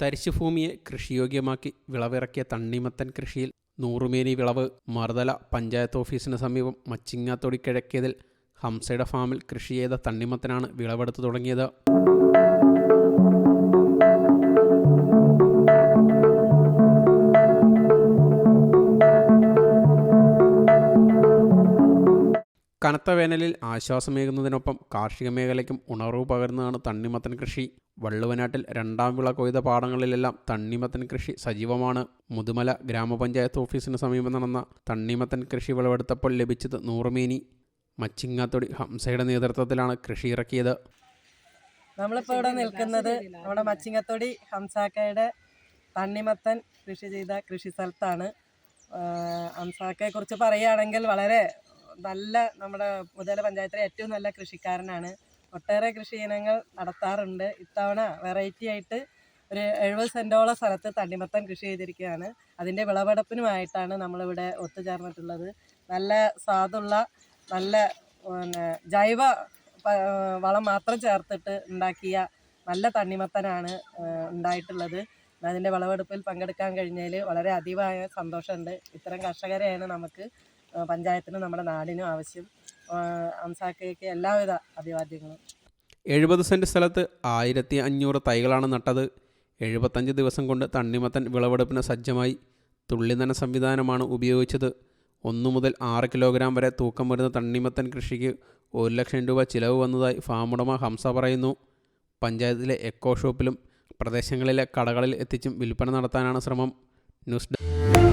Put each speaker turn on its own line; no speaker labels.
തരിശുഭൂമിയെ കൃഷിയോഗ്യമാക്കി വിളവിറക്കിയ തണ്ണിമത്തൻ കൃഷിയിൽ നൂറുമേനി വിളവ് മറുതല പഞ്ചായത്ത് ഓഫീസിന് സമീപം മച്ചിങ്ങാത്തൊടി കിഴക്കേതിൽ ഹംസയുടെ ഫാമിൽ കൃഷി ചെയ്ത തണ്ണിമത്തനാണ് വിളവെടുത്തു തുടങ്ങിയത്. കനത്ത വേനലിൽ ആശ്വാസമേകുന്നതിനൊപ്പം കാർഷിക മേഖലയ്ക്കും ഉണർവ് പകരുന്നതാണ് തണ്ണിമത്തൻ കൃഷി. വള്ളുവനാട്ടിൽ രണ്ടാം വിള കൊയ്ത പാടങ്ങളിലെല്ലാം തണ്ണിമത്തൻ കൃഷി സജീവമാണ്. മുതുമല ഗ്രാമപഞ്ചായത്ത് ഓഫീസിന് സമീപം നടന്ന തണ്ണിമത്തൻ കൃഷി വിളവെടുത്തപ്പോൾ ലഭിച്ചത് നൂറുമേനി. മച്ചിങ്ങാത്തൊടി ഹംസയുടെ നേതൃത്വത്തിലാണ് കൃഷി ഇറക്കിയത്.
നമ്മളിപ്പോൾ ഇവിടെ നിൽക്കുന്നത് നമ്മുടെ മച്ചിങ്ങത്തൊടി ഹംസാക്കയുടെ തണ്ണിമത്തൻ കൃഷി ചെയ്ത കൃഷി സ്ഥലത്താണ്. ഹംസാക്കയെ കുറിച്ച് പറയുകയാണെങ്കിൽ വളരെ നല്ല നമ്മുടെ മുതല പഞ്ചായത്തിലെ ഏറ്റവും നല്ല കൃഷിക്കാരനാണ്. ഒട്ടേറെ കൃഷി ഇനങ്ങൾ നടത്താറുണ്ട്. ഇത്തവണ വെറൈറ്റി ആയിട്ട് ഒരു എഴുപത് സെന്റോളം സ്ഥലത്ത് തണ്ണിമത്തം കൃഷി ചെയ്തിരിക്കുകയാണ്. അതിന്റെ വിളവെടുപ്പിനുമായിട്ടാണ് നമ്മളിവിടെ ഒത്തുചേർന്നിട്ടുള്ളത്. നല്ല സ്വാദുള്ള നല്ല പിന്നെ ജൈവ വളം മാത്രം ചേർത്തിട്ട് ഉണ്ടാക്കിയ നല്ല തണ്ണിമത്തനാണ് ഉണ്ടായിട്ടുള്ളത്. അതിന്റെ വിളവെടുപ്പിൽ പങ്കെടുക്കാൻ കഴിഞ്ഞതിൽ വളരെ അധികമായ സന്തോഷമുണ്ട്. ഇത്തരം കർഷകരെയാണ് നമുക്ക് പഞ്ചായത്തിനും നമ്മുടെ നാടിനും ആവശ്യം അംസാക്കയ്ക്ക് എല്ലാവിധ അഭിവാദ്യങ്ങളും.
എഴുപത് സെന്റ് സ്ഥലത്ത് ആയിരത്തി അഞ്ഞൂറ് തൈകളാണ് നട്ടത്. എഴുപത്തഞ്ച് ദിവസം കൊണ്ട് തണ്ണിമത്തൻ വിളവെടുപ്പിന് സജ്ജമായി തുള്ളിനന സംവിധാനമാണ് ഉപയോഗിച്ചത്. ഒന്നു മുതൽ ആറ് കിലോഗ്രാം വരെ തൂക്കം വരുന്ന തണ്ണിമത്തൻ കൃഷിക്ക് ഒരു ലക്ഷം രൂപ ചിലവ് വന്നതായി ഫാമുടമ ഹംസ പറയുന്നു. പഞ്ചായത്തിലെ എക്കോ ഷോപ്പിലും പ്രദേശങ്ങളിലെ കടകളിൽ എത്തിച്ചും വിൽപ്പന നടത്താനാണ് ശ്രമം. News desk.